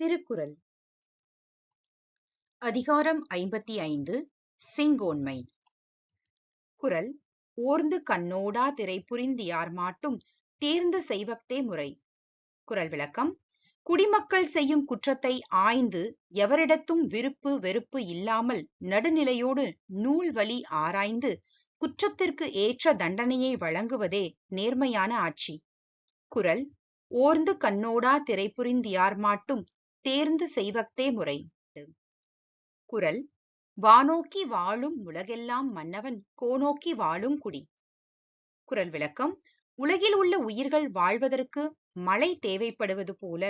திருக்குறள். அதிகாரம் ஐம்பத்தி ஐந்து செங்கோன்மை. குரல் ஓர்ந்து கண்ணோடா திரை புரிந்தியார் மாட்டும் தேர்ந்து செய்வக்தே முறை. குரல் விளக்கம் குடிமக்கள் செய்யும் குற்றத்தை ஆய்ந்து எவரிடத்தும் விருப்பு வெறுப்பு இல்லாமல் நடுநிலையோடு நூல் வழி ஆராய்ந்து குற்றத்திற்கு ஏற்ற தண்டனையை வழங்குவதே நேர்மையான ஆட்சி. குரல் ஓர்ந்து கண்ணோடா திரை புரிந்தியார் மாட்டும் தேர்ந்து செய்வக்தே முறை. குரல் வானோக்கி வாழும் உலகெல்லாம் மன்னவன் கோநோக்கி வாழும் குடி குரல் விளக்கம் உலகில் உள்ள உயிர்கள் வாழ்வதற்கு மழை தேவைப்படுவது போல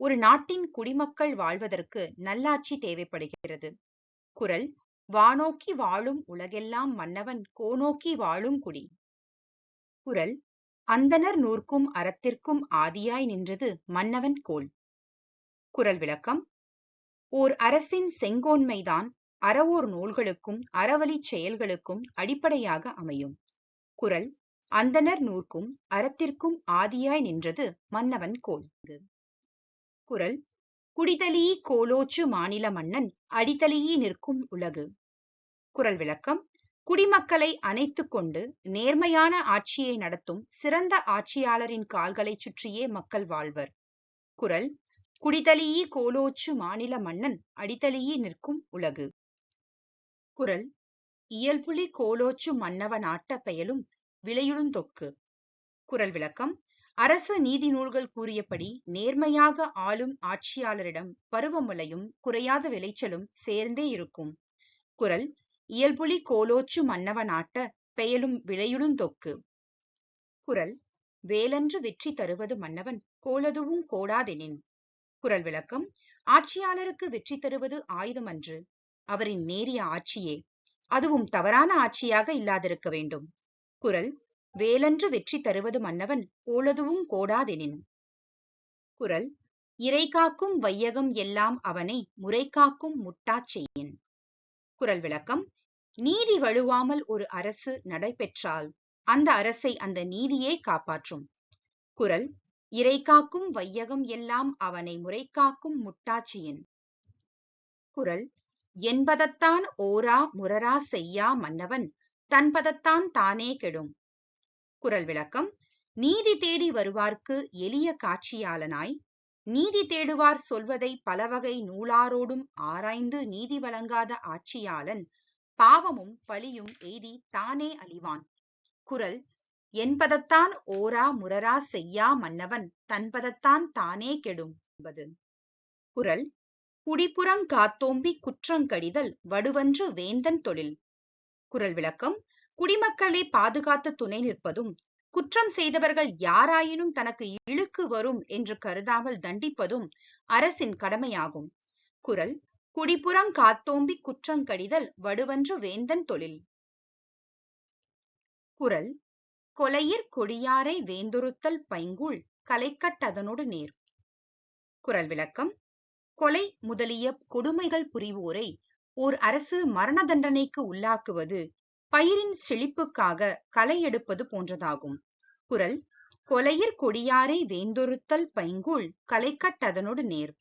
ஒரு நாட்டின் குடிமக்கள் வாழ்வதற்கு நல்லாட்சி தேவைப்படுகிறது குரல் வானோக்கி வாழும் உலகெல்லாம் மன்னவன் கோநோக்கி வாழும் குடி குரல் அந்தனர் நூற்கும் அறத்திற்கும் ஆதியாய் நின்றது மன்னவன் கோல். குரல் விளக்கம். ஓர் அரசின் செங்கோன்மைதான் அறவோர் நூல்களுக்கும் அறவழிச் செயல்களுக்கும் அடிப்படையாக அமையும். குரல் அந்தனர் நூற்கும் அறத்திற்கும் ஆதியாய் நின்றது மன்னவன் கோல். குரல் குடிதலீ கோலோச்சு மாநில மன்னன் அடித்தலியி நிற்கும் உலகு. குரல் விளக்கம் குடிமக்களை அணைத்துக் கொண்டு நேர்மையான ஆட்சியை நடத்தும் சிறந்த ஆட்சியாளரின் கால்களைச் சுற்றியே மக்கள் வாழ்வர். குரல் குடிதலியி கோலோச்சு மாநில மன்னன் அடித்தலியி நிற்கும் உலகு. குரல் இயல்புலி கோலோச்சு மன்னவ நாட்ட பெயலும் விளையுளுந்தொக்கு குரல் விளக்கம் அரச நீதி நூல்கள் கூறியபடி நேர்மையாக ஆளும் ஆட்சியாளரிடம் பருவமழையும் குறையாத விளைச்சலும் சேர்ந்தே இருக்கும். குரல் இயல்புலி கோலோச்சு மன்னவ நாட்ட பெயலும் விளையுளுந்தொக்கு குரல் வேலன்று வெற்றி தருவது மன்னவன் கோலதுவும் கோடாதெனின். குரல் விளக்கம் ஆட்சியாளருக்கு வெற்றி தருவது ஆயுதம் அன்று. அவரின் நேரிய ஆட்சியே அதுவும் தவறான ஆட்சியாக இல்லாதிருக்க வேண்டும். குரல் வேலன்று வெற்றி தருவது மன்னவன் கோலதுவும் கோடாதெனின். குரல் இறை காக்கும் வையகம் எல்லாம் அவனை முறை காக்கும் முட்டாச் செய்யின். குறள் விளக்கம் நீதி வழுவாமல் ஒரு அரசு நடைபெற்றால் அந்த அரசை அந்த நீதியே காப்பாற்றும். குரல் இறை காக்கும் வையகம் எல்லாம் அவனை முறை காக்கும் முட்டாட்சியின். குறள் என்பதத்தான் ஓரா முரரா செய்யா மன்னவன் தன்பதத்தான் தானே கெடும். குரல் விளக்கம் நீதி தேடி வருவார்க்கு எளிய காட்சியாளனாய் நீதி தேடுவார் சொல்வதை பலவகை நூலாரோடும் ஆராய்ந்து நீதி வழங்காத ஆட்சியாளன் பாவமும் பழியும் எய்தி தானே அழிவான். குரல் என்பதத்தான் ஓரா முரரா செய்யா மன்னவன் தன்பதத்தான் தானே கெடும் என்பது. குரல் குடிப்புறம் காத்தோம்பி குற்றங்கடிதல் வடுவன்று வேந்தன் தொழில். குரல் விளக்கம் குடிமக்களை பாதுகாத்து துணை நிற்பதும் குற்றம் செய்தவர்கள் யாராயினும் தனக்கு இழுக்கு வரும் என்று கருதாமல் தண்டிப்பதும் அரசின் கடமையாகும். குரல் குடிப்புறம் காத்தோம்பி குற்றங்கடிதல் வடுவன்று வேந்தன் தொழில். குரல் கொலையிற் கொடியாரை வேந்தொருத்தல் பைங்குள் கலைக்கட்டதனோடு நேர். குரல் விளக்கம். கொலை முதலிய கொடுமைகள் புரிவோரை ஓர் அரசு மரண தண்டனைக்கு உள்ளாக்குவது பயிரின் செழிப்புக்காக களை எடுப்பது போன்றதாகும். குரல். கொலையிற் கொடியாரை வேந்தொருத்தல் பைங்குள் கலைக்கட்டதனோடு நேர்.